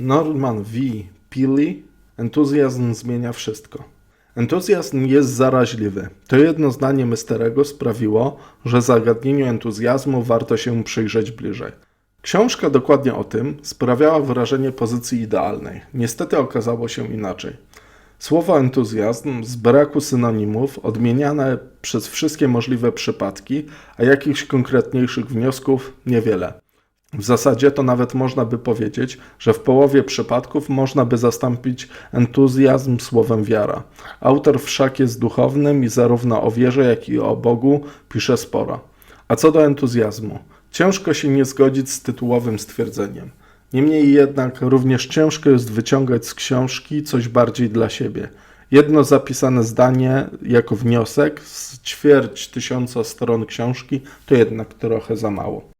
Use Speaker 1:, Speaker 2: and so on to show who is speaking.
Speaker 1: Norman V. Peale Entuzjazm zmienia wszystko. Entuzjazm jest zaraźliwy. To jedno zdanie Mysterego sprawiło, że zagadnieniu entuzjazmu warto się przyjrzeć bliżej. Książka dokładnie o tym sprawiała wrażenie pozycji idealnej. Niestety okazało się inaczej. Słowo entuzjazm z braku synonimów, odmieniane przez wszystkie możliwe przypadki, a jakichś konkretniejszych wniosków niewiele. W zasadzie to nawet można by powiedzieć, że w połowie przypadków można by zastąpić entuzjazm słowem wiara. Autor wszak jest duchownym i zarówno o wierze, jak i o Bogu pisze sporo. A co do entuzjazmu? Ciężko się nie zgodzić z tytułowym stwierdzeniem. Niemniej jednak również ciężko jest wyciągać z książki coś bardziej dla siebie. Jedno zapisane zdanie jako wniosek z ćwierć tysiąca stron książki to jednak trochę za mało.